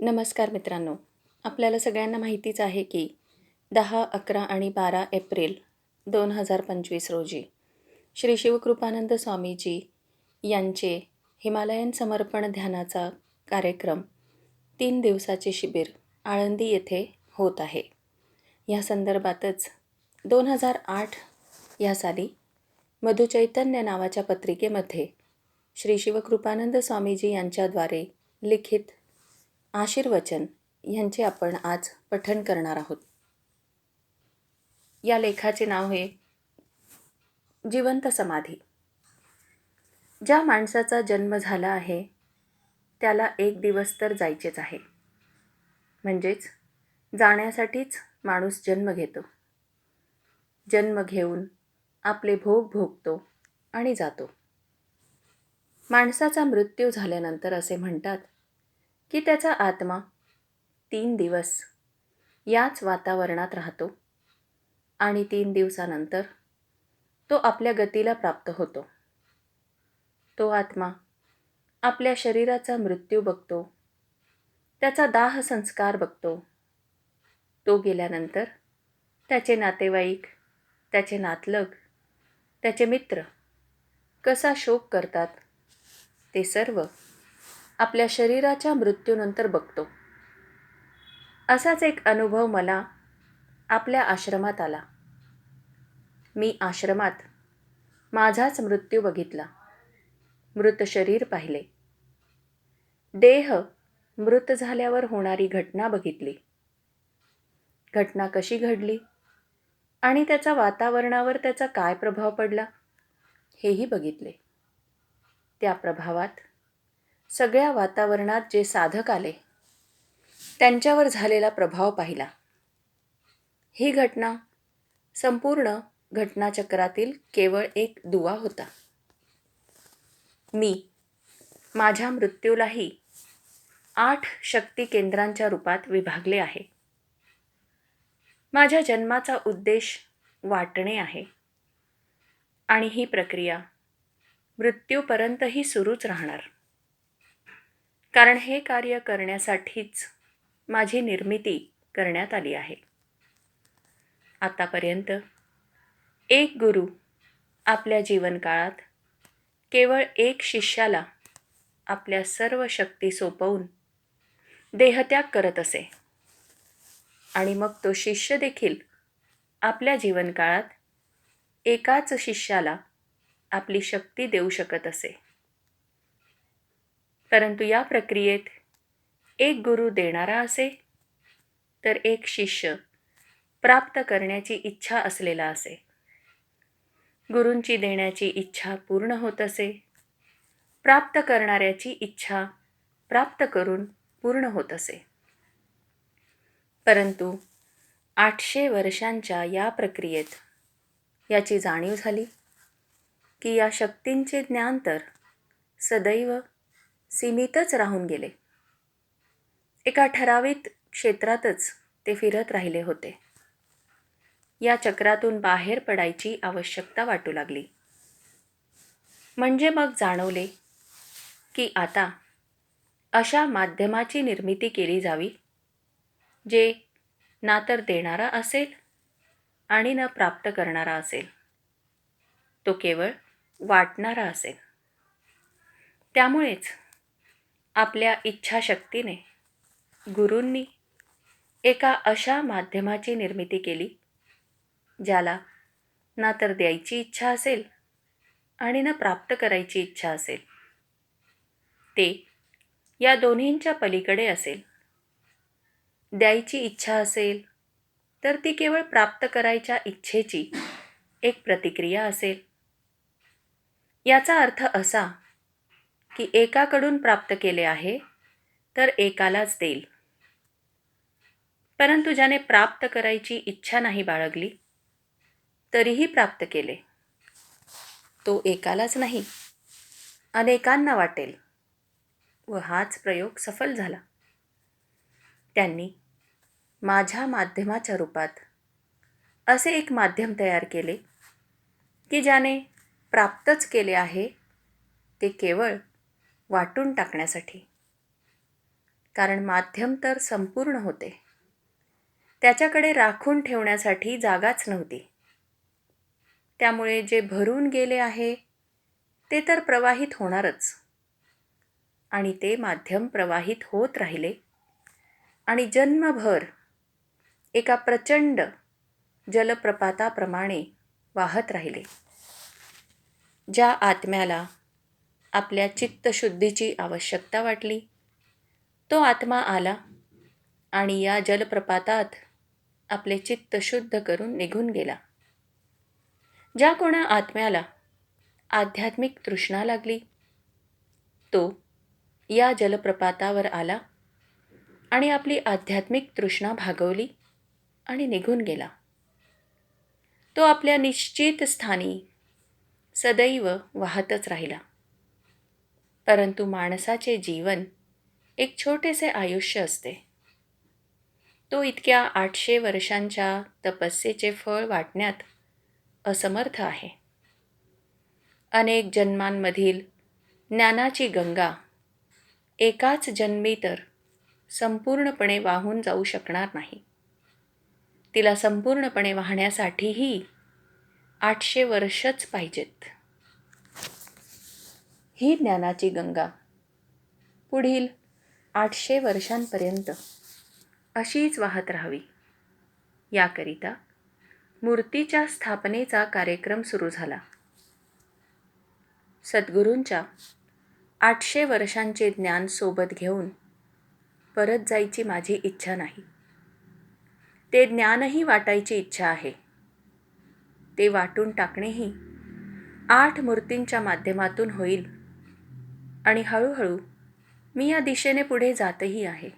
नमस्कार मित्रांनो. आपल्याला सगळ्यांना माहितीच आहे की दहा अकरा आणि बारा एप्रिल दोन हजार पंचवीस रोजी श्री शिवकृपानंद स्वामीजी यांचे हिमालयन समर्पण ध्यानाचा कार्यक्रम तीन दिवसाचे शिबिर आळंदी येथे होत आहे. या संदर्भातच दोन हजार आठ या साली मधुचैतन्य नावाच्या पत्रिकेमध्ये श्री शिवकृपानंद स्वामीजी यांच्याद्वारे लिखित आशीर्वचन ह्यांचे आपण आज पठण करणार आहोत. या लेखाचे नाव आहे जिवंत समाधी. ज्या माणसाचा जन्म झाला आहे त्याला एक दिवस तर जायचेच आहे. म्हणजेच जाण्यासाठीच माणूस जन्म घेतो. जन्म घेऊन आपले भोग भोगतो आणि जातो. माणसाचा मृत्यू झाल्यानंतर असे म्हणतात की त्याचा आत्मा तीन दिवस याच वातावरणात राहतो आणि तीन दिवसानंतर तो आपल्या गतीला प्राप्त होतो. तो आत्मा आपल्या शरीराचा मृत्यू बघतो त्याचा दाह संस्कार बघतो. तो गेल्यानंतर त्याचे नातेवाईक त्याचे नातलग त्याचे मित्र कसा शोक करतात ते सर्व आपल्या शरीराच्या मृत्यूनंतर बघतो. असाच एक अनुभव मला आपल्या आश्रमात आला. मी आश्रमात माझाच मृत्यू बघितला. मृत शरीर पाहिले. देह मृत झाल्यावर होणारी घटना बघितली. घटना कशी घडली? आणि त्याचा वातावरणावर त्याचा काय प्रभाव पडला? हेही बघितले. त्या प्रभावात सगळ्या वातावरणात जे साधक आले त्यांच्यावर झालेला प्रभाव पाहिला. ही घटना संपूर्ण घटनाचक्रातील केवळ एक दुवा होता. मी माझ्या मृत्यूलाही आठ शक्ती केंद्रांच्या रूपात विभागले आहे. माझ्या जन्माचा उद्देश वाटणे आहे. आणि ही प्रक्रिया मृत्यूपर्यंतही सुरूच राहणार. कारण हे कार्य करण्यासाठीच माझी निर्मिती करण्यात आली आहे. आतापर्यंत एक गुरु आपल्या जीवनकाळात केवळ एक शिष्याला आपल्या सर्व शक्ती सोपवून देहत्याग करत असे. आणि मग तो शिष्य देखील आपल्या जीवनकाळात एकाच शिष्याला आपली शक्ती देऊ शकत असे. परंतु या प्रक्रियेत एक गुरु देणारा असे तर एक शिष्य प्राप्त करण्याची इच्छा असलेला असे. गुरूंची देण्याची इच्छा पूर्ण होत असे प्राप्त करणाऱ्याची इच्छा प्राप्त करून पूर्ण होत असे. परंतु आठशे वर्षांच्या या प्रक्रियेत याची जाणीव झाली की या शक्तींचे ज्ञान तर सदैव सीमितच राहून गेले. एका ठराविक क्षेत्रातच ते फिरत राहिले होते. या चक्रातून बाहेर पडायची आवश्यकता वाटू लागली. म्हणजे मग जाणवले की आता अशा माध्यमाची निर्मिती केली जावी जे ना तर देणारा असेल आणि न प्राप्त करणारा असेल. तो केवळ वाटणारा असेल. त्यामुळेच आपल्या इच्छाशक्तीने गुरूंनी एका अशा माध्यमाची निर्मिती केली ज्याला ना तर द्यायची इच्छा असेल आणि ना प्राप्त करायची इच्छा असेल. ते या दोन्हींच्या पलीकडे असेल. द्यायची इच्छा असेल तर ती केवळ प्राप्त करायच्या इच्छेची एक प्रतिक्रिया असेल. याचा अर्थ असा की एकाकडून प्राप्त केले आहे तर एकालाच देईल. परंतु ज्याने प्राप्त करायची इच्छा नाही बाळगली तरीही प्राप्त केले. तो एकालाच नाही. अनेकांना वाटेल. व हाच प्रयोग सफल झाला. त्यांनी माझ्या माध्यमाच्या रूपात असे एक माध्यम तयार केले की ज्याने प्राप्तच केले आहे ते केवळ वाटून टाकण्यासाठी. कारण माध्यम तर संपूर्ण होते. त्याच्याकडे राखून ठेवण्यासाठी जागाच नव्हती. त्यामुळे जे भरून गेले आहे ते तर प्रवाहित होणारच. आणि ते माध्यम प्रवाहित होत राहिले. आणि जन्मभर एका प्रचंड जलप्रपाताप्रमाणे वाहत राहिले. ज्या आत्म्याला आपल्या चित्तशुद्धीची आवश्यकता वाटली. तो आत्मा आला आणि या जलप्रपातात आपले चित्त शुद्ध करून निघून गेला. ज्या कोणा आत्म्याला आध्यात्मिक तृष्णा लागली तो या जलप्रपातावर आला आणि आपली आध्यात्मिक तृष्णा भागवली आणि निघून गेला. तो आपल्या निश्चित स्थानी सदैव वाहतच राहिला. परंतु माणसाचे जीवन एक छोटेसे आयुष्य असते. तो इतक्या आठशे वर्षांच्या तपस्येचे फळ वाटण्यात असमर्थ आहे. अनेक जन्मांमधील ज्ञानाची गंगा एकाच जन्मी तर संपूर्णपणे वाहून जाऊ शकणार नाही. तिला संपूर्णपणे वाहण्यासाठीही आठशे वर्षच पाहिजेत. ही ज्ञानाची गंगा. पुढील आठशे वर्षांपर्यंत अशीच वाहत राहावी. याकरिता मूर्तीच्या स्थापनेचा कार्यक्रम सुरू झाला. सद्गुरूंच्या आठशे वर्षांचे ज्ञान सोबत घेऊन परत जायची माझी इच्छा नाही. ते ज्ञानही वाटायची इच्छा आहे. ते वाटून टाकणेही आठ मूर्तींच्या माध्यमातून होईल. आणि हळूहळू मी या दिशेने पुढे जातही आहे.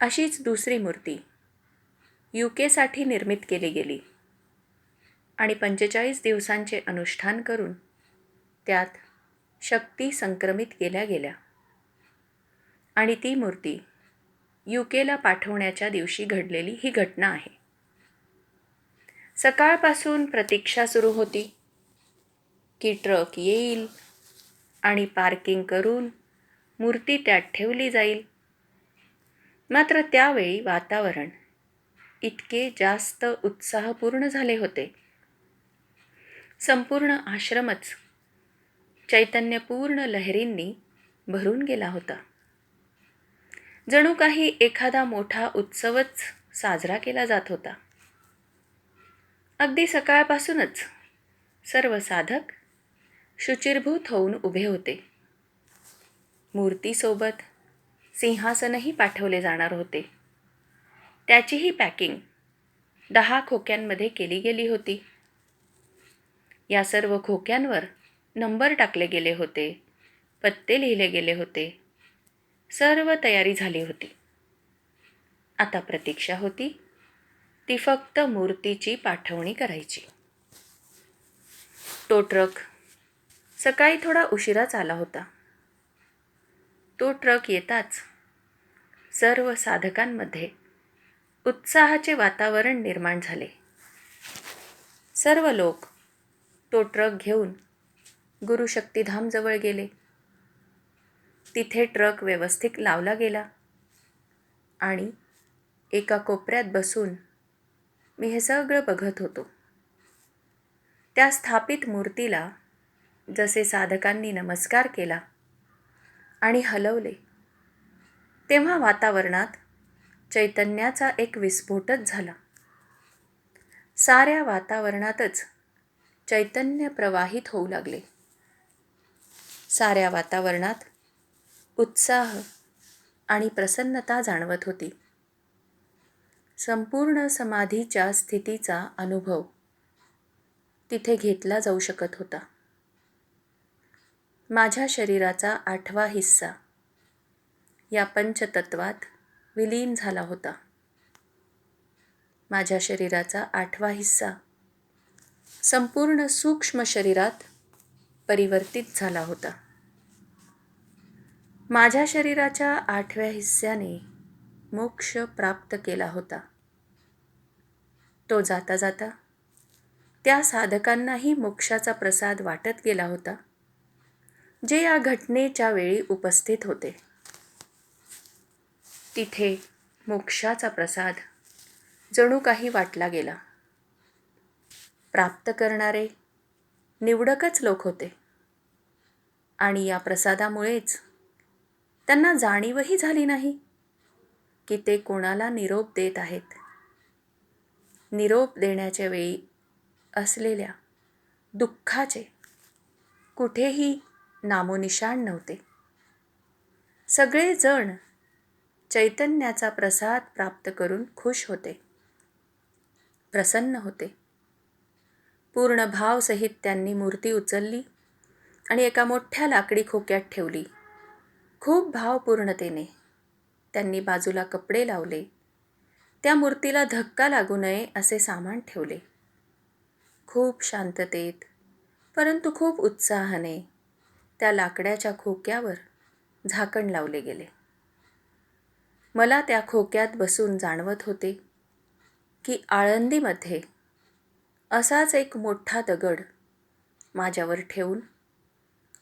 अशीच दुसरी मूर्ती यू केसाठी निर्मित केली गेली आणि पंचेचाळीस दिवसांचे अनुष्ठान करून त्यात शक्ती संक्रमित केल्या गेल्या. आणि ती मूर्ती यू केला पाठवण्याच्या दिवशी घडलेली ही घटना आहे. सकाळपासून प्रतीक्षा सुरू होती की ट्रक येईल आणि पार्किंग करून मूर्ती त्यात ठेवली जाईल. मात्र त्यावेळी वातावरण इतके जास्त उत्साहपूर्ण झाले होते. संपूर्ण आश्रमच चैतन्यपूर्ण लहरींनी भरून गेला होता. जणू काही एखादा मोठा उत्सवच साजरा केला जात होता. अगदी सकाळपासूनच सर्व साधक शुचिर्भूत होऊन उभे होते. मूर्तीसोबत सिंहासनही पाठवले जाणार होते. त्याचीही पॅकिंग दहा खोक्यांमध्ये केली गेली होती. या सर्व खोक्यांवर नंबर टाकले गेले होते. पत्ते लिहिले गेले होते. सर्व तयारी झाली होती. आता प्रतीक्षा होती. ती फक्त मूर्तीची पाठवणी करायची. तो ट्रक सकाळी थोडा उशिराच आला होता. तो ट्रक येताच सर्व साधकांमध्ये उत्साहाचे वातावरण निर्माण झाले. सर्व लोक तो ट्रक घेऊन गुरुशक्तीधामजवळ गेले. तिथे ट्रक व्यवस्थित लावला गेला आणि एका कोपऱ्यात बसून मी हे सगळं बघत होतो. त्या स्थापित मूर्तीला जसे साधकांनी नमस्कार केला आणि हलवले तेव्हा वातावरणात चैतन्याचा एक विस्फोटच झाला. साऱ्या वातावरणातच चैतन्य प्रवाहित होऊ लागले. साऱ्या वातावरणात उत्साह आणि प्रसन्नता जाणवत होती. संपूर्ण समाधीच्या स्थितीचा अनुभव तिथे घेतला जाऊ शकत होता. माझ्या शरीराचा आठवा हिस्सा. या पंचतत्वात विलीन झाला होता. माझ्या शरीराचा आठवा हिस्सा. संपूर्ण सूक्ष्म शरीरात परिवर्तित झाला होता. माझ्या शरीराच्या आठव्या हिस्स्याने मोक्ष प्राप्त केला होता. तो जाता जाता त्या साधकांनाही मोक्षाचा प्रसाद वाटत गेला होता. जे या घटनेच्या वेळी उपस्थित होते. तिथे मोक्षाचा प्रसाद जणू काही वाटला गेला. प्राप्त करणारे निवडकच लोक होते. आणि या प्रसादामुळेच त्यांना जाणीवही झाली नाही की ते कोणाला निरोप देत आहेत. निरोप देण्याच्या वेळी असलेल्या दुःखाचे कुठेही नामोनिशाण नव्हते. सगळेजण चैतन्याचा प्रसाद प्राप्त करून खुश होते. प्रसन्न होते. पूर्ण भावसहित त्यांनी मूर्ती उचलली आणि एका मोठ्या लाकडी खोक्यात ठेवली. खूप भावपूर्णतेने त्यांनी बाजूला कपडे लावले. त्या मूर्तीला धक्का लागू नये असे सामान ठेवले. खूप शांततेत परंतु खूप उत्साहाने त्या लाकड्याच्या खोक्यावर झाकण लावले गेले. मला त्या खोक्यात बसून जाणवत होते की आळंदीमध्ये असाच एक मोठा दगड माझ्यावर ठेवून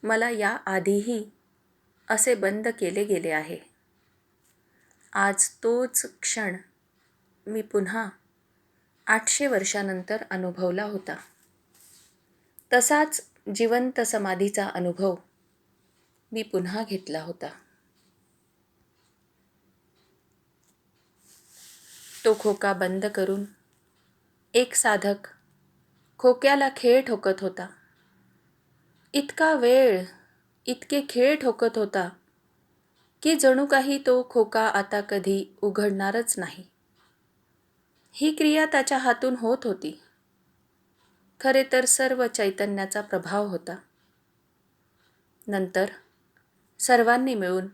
मला या आधीही असे बंद केले गेले आहे. आज तोच क्षण मी पुन्हा आठशे वर्षानंतर अनुभवला होता. तसाच जिवंत समाधीचा अनुभव मी पुन्हा घेतला होता. तो खोका बंद करून एक साधक खोक्याला खेळ ठोकत होता. इतका वेळ इतके खेळ ठोकत होता की जणू काही तो खोका आता कधी उघडणारच नाही. ही क्रिया त्याच्या हातून होत होती. खरे तर सर्व चैतन्याचा प्रभाव होता. नंतर सर्वांनी मिळून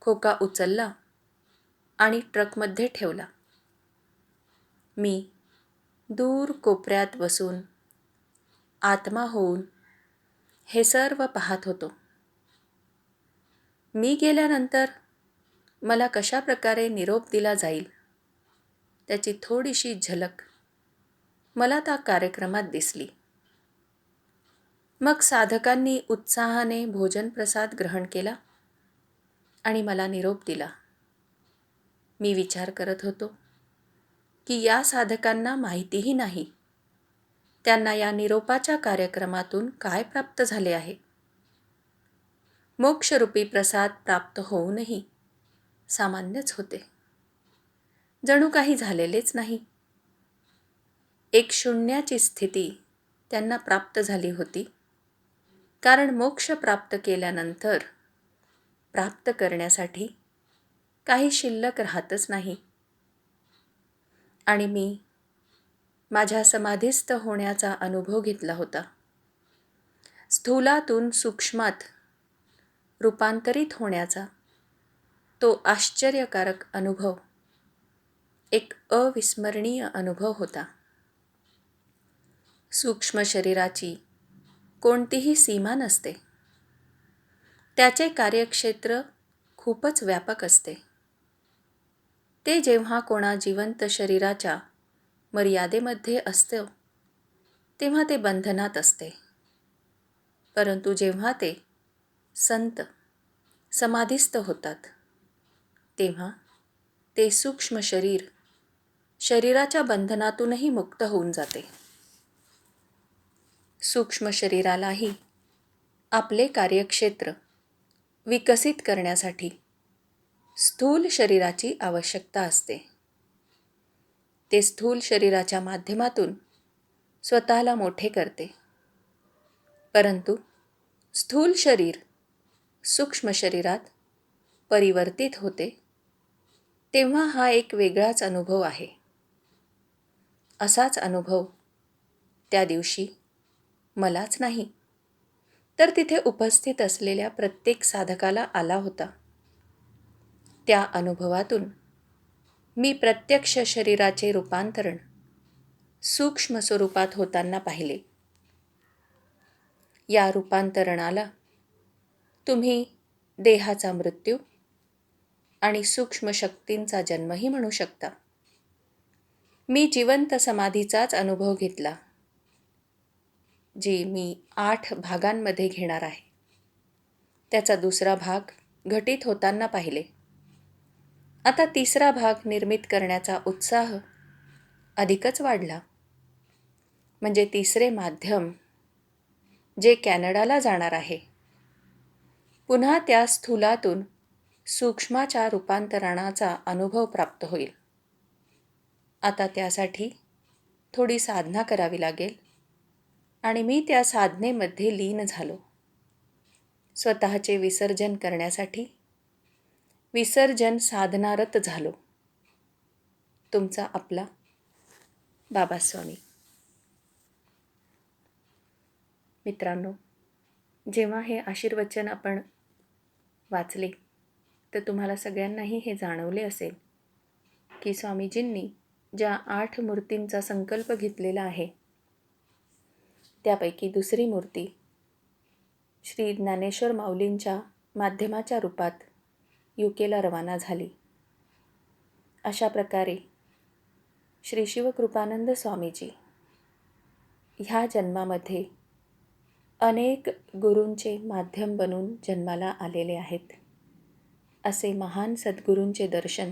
खोका उचलला आणि ट्रकमध्ये ठेवला. मी दूर कोपऱ्यात बसून आत्मा होऊन हे सर्व पाहत होतो. मी गेल्यानंतर मला कशा प्रकारे निरोप दिला जाईल त्याची थोडीशी झलक मला त्या कार्यक्रमात दिसली. मग साधकांनी उत्साहाने भोजन प्रसाद ग्रहण केला आणि मला निरोप दिला. मी विचार करत होतो की या साधकांना माहितीही नाही. त्यांना या निरोपाच्या कार्यक्रमातून काय प्राप्त झाले आहे? मोक्षरूपी प्रसाद प्राप्त होऊनही सामान्यच होते. जणू काही झालेलेच नाही. एक शून्याची स्थिती त्यांना प्राप्त झाली होती. कारण मोक्ष प्राप्त केल्यानंतर प्राप्त करण्यासाठी काही शिल्लक राहतच नाही. आणि मी माझ्या समाधीस्थ होण्याचा अनुभव घेतला होता. स्थूलातून सूक्ष्मात रूपांतरित होण्याचा तो आश्चर्यकारक अनुभव एक अविस्मरणीय अनुभव होता. सूक्ष्म शरीराची कोणतीही सीमा नसते. त्याचे कार्यक्षेत्र खूपच व्यापक असते. ते जेव्हा कोणा जिवंत शरीराच्या मर्यादेमध्ये असतं तेव्हा ते बंधनात असते. परंतु जेव्हा ते संत समाधीस्थ होतात तेव्हा ते सूक्ष्म शरीर शरीराच्या बंधनातूनही मुक्त होऊन जाते. सूक्ष्म शरीरालाही आपले कार्यक्षेत्र विकसित करण्यासाठी स्थूल शरीराची आवश्यकता असते. ते स्थूल शरीराच्या माध्यमातून स्वतःला मोठे करते. परंतु स्थूल शरीर सूक्ष्म शरीरात परिवर्तित होते तेव्हा हा एक वेगळाच अनुभव आहे. असाच अनुभव त्या दिवशी मलाच नाही. तर तिथे उपस्थित असलेल्या प्रत्येक साधकाला आला होता. त्या अनुभवातून मी प्रत्यक्ष शरीराचे रूपांतरण सूक्ष्म स्वरूपात होताना पाहिले. या रूपांतरणाला तुम्ही देहाचा मृत्यू आणि सूक्ष्म शक्तींचा जन्मही म्हणू शकता. मी जिवंत समाधीचाच अनुभव घेतला. जी मी आठ भागांमध्ये घेणार आहे. त्याचा दुसरा भाग घटित होताना पाहिले. आता तिसरा भाग निर्मित करण्याचा उत्साह अधिकच वाढला. म्हणजे तिसरे माध्यम जे कॅनडाला जाणार आहे. पुन्हा त्या स्थूलातून सूक्ष्माच्या रूपांतरणाचा अनुभव प्राप्त होईल. आता त्यासाठी थोडी साधना करावी लागेल. आणि मी त्या साधनेमध्ये लीन झालो. स्वतःचे विसर्जन करण्यासाठी विसर्जन साधनारत झालो. तुमचा आपला बाबास्वामी. मित्रांनो जेव्हा हे आशीर्वचन आपण वाचले तर तुम्हाला सगळ्यांनाही हे जाणवले असेल की स्वामीजींनी ज्या आठ मूर्तींचा संकल्प घेतलेला आहे त्यापैकी दुसरी मूर्ती. श्री ज्ञानेश्वर माऊलींच्या माध्यमाच्या रूपात यू केला रवाना झाली. अशा प्रकारे श्री शिवकृपानंद स्वामीजी ह्या जन्मामध्ये अनेक गुरूंचे माध्यम बनून जन्माला आलेले आहेत. असे महान सद्गुरूंचे दर्शन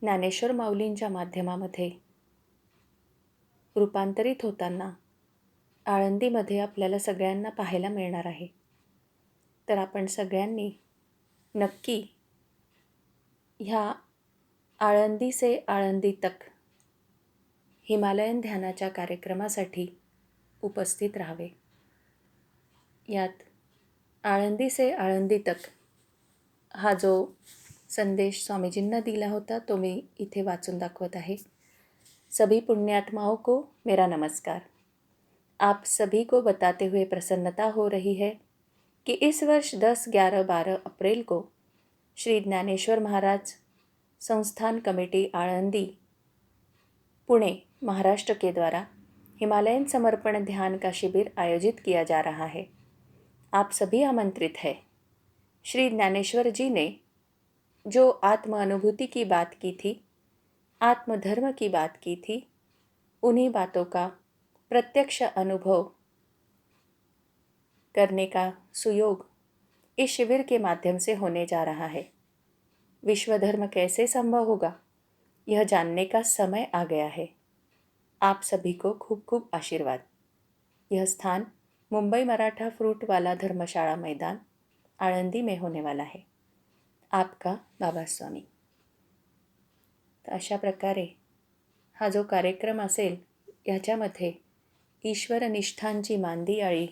ज्ञानेश्वर माऊलींच्या माध्यमामध्ये रूपांतरित होताना आळंदीमध्ये आपल्याला सगळ्यांना पाहायला मिळणार आहे. तर आपण सगळ्यांनी नक्की ह्या आळंदी से आळंदी तक हिमालयन ध्यानाच्या कार्यक्रमासाठी उपस्थित राहावे. यात आळंदी से आळंदी तक हा जो संदेश स्वामीजींना दिला होता तो मी इथे वाचून दाखवत आहे. सभी पुण्यात्माओं को मेरा नमस्कार. आप सभी को बताते हुए प्रसन्नता हो रही है कि इस वर्ष 10, 11, 12 अप्रैल को श्री ज्ञानेश्वर महाराज संस्थान कमेटी आळंदी पुणे महाराष्ट्र के द्वारा हिमालयन समर्पण ध्यान का शिविर आयोजित किया जा रहा है। आप सभी आमंत्रित है। श्री ज्ञानेश्वर जी ने जो आत्म अनुभूति की बात की थी आत्मधर्म की बात की थी उन्हीं बातों का प्रत्यक्ष अनुभव करने का सुयोग इस शिविर के माध्यम से होने जा रहा है। विश्व धर्म कैसे संभव होगा? यह जानने का समय आ गया है। आप सभी को खूब खूब आशीर्वाद। यह स्थान मुंबई मराठा फ्रूट वाला धर्मशाला मैदान, आळंदी में होने वाला है। आपका बाबा स्वामी। तर अशा प्रकारे हा जो कार्यक्रम असेल ह्याच्यामध्ये ईश्वरनिष्ठांची मांदी आळी.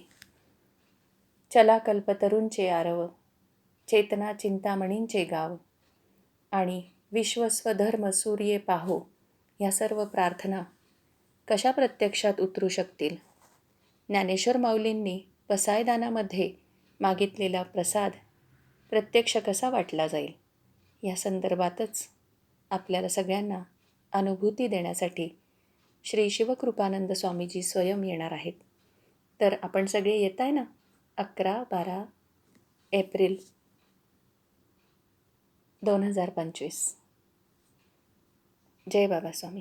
चला कल्पतरूंचे आरव चेतना चिंतामणींचे गाव आणि विश्वस्वधर्म सूर्ये पाहो ह्या सर्व प्रार्थना कशा प्रत्यक्षात उतरू शकतील? ज्ञानेश्वर माऊलींनी पसायदानामध्ये मागितलेला प्रसाद प्रत्यक्ष कसा वाटला जाईल? या संदर्भातच आपल्याला सगळ्यांना अनुभूती देण्यासाठी श्री शिवकृपानंद स्वामीजी स्वयं येणार आहेत. तर आपण सगळे येत आहे ना? अकरा बारा एप्रिल दोन हजार पंचवीस. जय बाबा स्वामी.